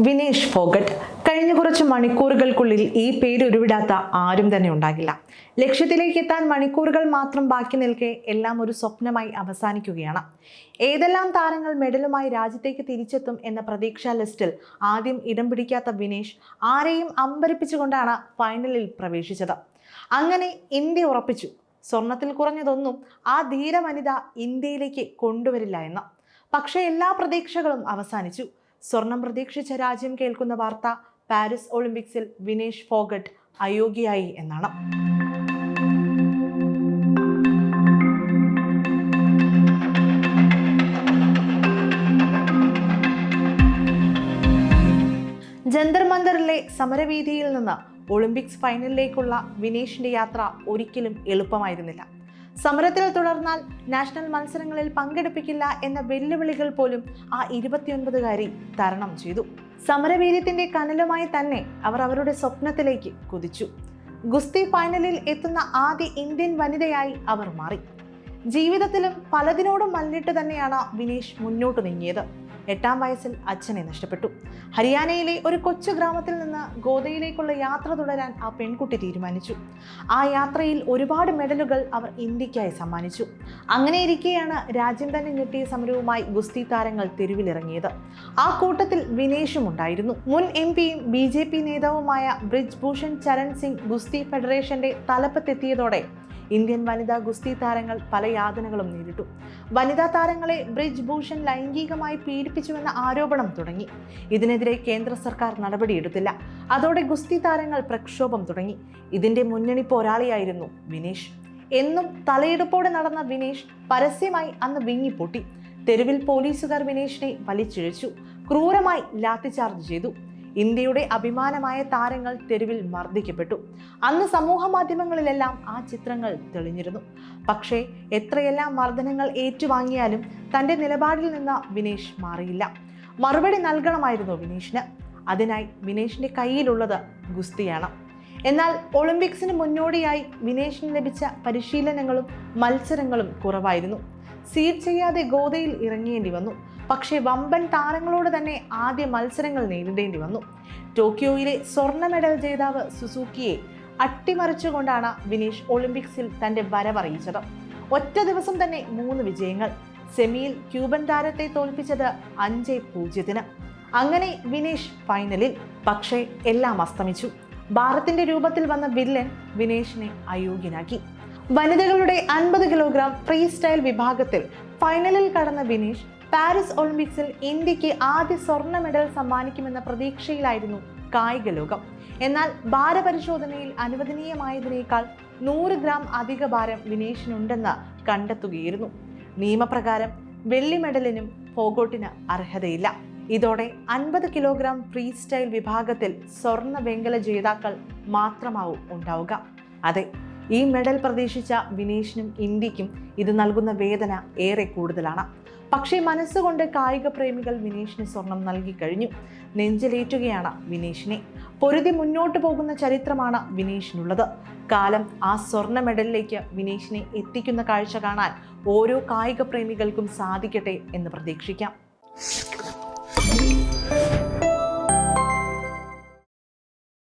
വിനേഷ് ഫോഗട്ട് കഴിഞ്ഞ കുറച്ച് മണിക്കൂറുകൾക്കുള്ളിൽ ഈ പേര് ഉരുവിടാത്ത ആരും തന്നെ ഉണ്ടാകില്ല. ലക്ഷ്യത്തിലേക്ക് എത്താൻ മണിക്കൂറുകൾ മാത്രം ബാക്കി നിൽക്കെ എല്ലാം ഒരു സ്വപ്നമായി അവസാനിക്കുകയാണ്. ഏതെല്ലാം താരങ്ങൾ മെഡലുമായി രാജ്യത്തേക്ക് തിരിച്ചെത്തും എന്ന പ്രതീക്ഷാ ലിസ്റ്റിൽ ആദ്യം ഇടം പിടിക്കാത്ത വിനേഷ് ആരെയും അമ്പരിപ്പിച്ചുകൊണ്ടാണ് ഫൈനലിൽ പ്രവേശിച്ചത്. അങ്ങനെ ഇന്ത്യ ഉറപ്പിച്ചു. സ്വർണത്തിൽ കുറഞ്ഞതൊന്നും ആ ധീര വനിത ഇന്ത്യയിലേക്ക് കൊണ്ടുവരില്ല എന്ന്. പക്ഷേ എല്ലാ പ്രതീക്ഷകളും അവസാനിച്ചു. സ്വർണം പ്രതീക്ഷിച്ച രാജ്യം കേൾക്കുന്ന വാർത്ത പാരീസ് ഒളിമ്പിക്സിൽ വിനേഷ് ഫോഗട്ട് അയോഗ്യയായി എന്നാണ്. ജന്തർ മന്ദറിലെ സമരവീതിയിൽ നിന്ന് ഒളിമ്പിക്സ് ഫൈനലിലേക്കുള്ള വിനേഷിന്റെ യാത്ര ഒരിക്കലും എളുപ്പമായിരുന്നില്ല. സമരത്തിൽ തുടർന്നാൽ നാഷണൽ മത്സരങ്ങളിൽ പങ്കെടുപ്പിക്കില്ല എന്ന വെല്ലുവിളികൾ പോലും ആ ഇരുപത്തിയൊൻപതുകാരി തരണം ചെയ്തു. സമരവീര്യത്തിന്റെ കനലുമായി തന്നെ അവർ അവരുടെ സ്വപ്നത്തിലേക്ക് കുതിച്ചു. ഗുസ്തി ഫൈനലിൽ എത്തുന്ന ആദ്യ ഇന്ത്യൻ വനിതയായി അവർ മാറി. ജീവിതത്തിലും പലതിനോടും മല്ലിട്ട് തന്നെയാണ് വിനീഷ് മുന്നോട്ട് നീങ്ങിയത്. എട്ടാം വയസ്സിൽ അച്ഛനെ നഷ്ടപ്പെട്ടു. ഹരിയാനയിലെ ഒരു കൊച്ചു ഗ്രാമത്തിൽ നിന്ന് ഗോദയിലേക്കുള്ള യാത്ര തുടരാൻ ആ പെൺകുട്ടി തീരുമാനിച്ചു. ആ യാത്രയിൽ ഒരുപാട് മെഡലുകൾ അവർ ഇന്ത്യക്കായി സമ്മാനിച്ചു. അങ്ങനെ ഇരിക്കെയാണ് രാജ്യം തന്നെ ഞെട്ടിയ സമരവുമായി ഗുസ്തി താരങ്ങൾ തെരുവിലിറങ്ങിയത്. ആ കൂട്ടത്തിൽ വിനേഷും ഉണ്ടായിരുന്നു. മുൻ എം പിയും ബി ജെ പി നേതാവുമായ ബ്രിജ് ഭൂഷൺ ചരൺ സിംഗ് ഗുസ്തി ഫെഡറേഷന്റെ തലപ്പത്തെത്തിയതോടെ ഇന്ത്യൻ വനിതാ ഗുസ്തി താരങ്ങൾ പല യാതനകളും നേരിട്ടു. വനിതാ താരങ്ങളെ ബ്രിജ് ഭൂഷൺ ലൈംഗികമായി പീഡിപ്പിച്ചുവെന്ന ആരോപണം തുടങ്ങി. ഇതിനെതിരെ കേന്ദ്ര സർക്കാർ നടപടിയെടുത്തില്ല. അതോടെ ഗുസ്തി താരങ്ങൾ പ്രക്ഷോഭം തുടങ്ങി. ഇതിന്റെ മുന്നണി പോരാളിയായിരുന്നു വിനേഷ്. എന്നും തലയെടുപ്പോടെ നടന്ന വിനേഷ് പരസ്യമായി അന്ന് വിങ്ങിപ്പൊട്ടി. തെരുവിൽ പോലീസുകാർ വിനേഷിനെ വലിച്ചിഴച്ചു. ക്രൂരമായി ലാത്തിചാർജ് ചെയ്തു. ഇന്ത്യയുടെ അഭിമാനമായ താരങ്ങൾ തെരുവിൽ മർദ്ദിക്കപ്പെട്ടു. അന്ന് സമൂഹ മാധ്യമങ്ങളിലെല്ലാം ആ ചിത്രങ്ങൾ തെളിഞ്ഞിരുന്നു. പക്ഷേ എത്രയെല്ലാം മർദ്ദനങ്ങൾ ഏറ്റുവാങ്ങിയാലും തന്റെ നിലപാടിൽ നിന്ന് വിനേഷ് മാറിയില്ല. മറുപടി നൽകണമായിരുന്നു വിനേഷിന്. അതിനായി വിനേഷിന്റെ കയ്യിലുള്ളത് ഗുസ്തിയാണ്. എന്നാൽ ഒളിമ്പിക്സിന് മുന്നോടിയായി വിനേഷിന് ലഭിച്ച പരിശീലനങ്ങളും മത്സരങ്ങളും കുറവായിരുന്നു. സീഡ് ചെയ്യാതെ ഗോതയിൽ ഇറങ്ങേണ്ടി വന്നു. പക്ഷേ വമ്പൻ താരങ്ങളോട് തന്നെ ആദ്യ മത്സരങ്ങൾ നേരിടേണ്ടി വന്നു. ടോക്കിയോയിലെ സ്വർണ മെഡൽ ജേതാവ് സുസൂക്കിയെ അട്ടിമറിച്ചുകൊണ്ടാണ് വിനീഷ് ഒളിമ്പിക്സിൽ തന്റെ വരവറിയിച്ചത്. ഒറ്റ ദിവസം തന്നെ മൂന്ന് വിജയങ്ങൾ. സെമിയിൽ ക്യൂബൻ താരത്തെ തോൽപ്പിച്ചത് അഞ്ച് പൂജ്യത്തിന്. അങ്ങനെ വിനേഷ് ഫൈനലിൽ പക്ഷേ എല്ലാം അസ്തമിച്ചു. ഭാരത്തിന്റെ രൂപത്തിൽ വന്ന വില്ലൻ വിനേഷിനെ അയോഗ്യനാക്കി. വനിതകളുടെ അൻപത് കിലോഗ്രാം ഫ്രീ സ്റ്റൈൽ വിഭാഗത്തിൽ ഫൈനലിൽ കടന്ന വിനീഷ് പാരീസ് ഒളിമ്പിക്സിൽ ഇന്ത്യയ്ക്ക് ആദ്യ സ്വർണ മെഡൽ സമ്മാനിക്കുമെന്ന പ്രതീക്ഷയിലായിരുന്നു കായിക ലോകം. എന്നാൽ ഭാരപരിശോധനയിൽ അനുവദനീയമായതിനേക്കാൾ നൂറ് ഗ്രാം അധിക ഭാരം വിനേഷിനുണ്ടെന്ന് കണ്ടെത്തുകയായിരുന്നു. നിയമപ്രകാരം വെള്ളി മെഡലിനും ഫോഗോട്ടിന് അർഹതയില്ല. ഇതോടെ അൻപത് കിലോഗ്രാം ഫ്രീ സ്റ്റൈൽ വിഭാഗത്തിൽ സ്വർണ വെങ്കല ജേതാക്കൾ മാത്രമാവും ഉണ്ടാവുക. അതെ ഈ മെഡൽ പ്രതീക്ഷിച്ച വിനേഷിനും ഇന്ത്യക്കും ഇത് നൽകുന്ന വേദന ഏറെ കൂടുതലാണ്. പക്ഷേ മനസ്സുകൊണ്ട് കായിക പ്രേമികൾ വിനീഷിന് സ്വർണം നൽകി കഴിഞ്ഞു. നെഞ്ചിലേറ്റുകയാണ് വിനീഷിനെ. പൊരുതി മുന്നോട്ട് പോകുന്ന ചരിത്രമാണ് വിനീഷിനുള്ളത്. കാലം ആ സ്വർണ മെഡലിലേക്ക് വിനീഷിനെ എത്തിക്കുന്ന കാഴ്ച കാണാൻ ഓരോ കായിക പ്രേമികൾക്കും സാധിക്കട്ടെ എന്ന് പ്രതീക്ഷിക്കാം.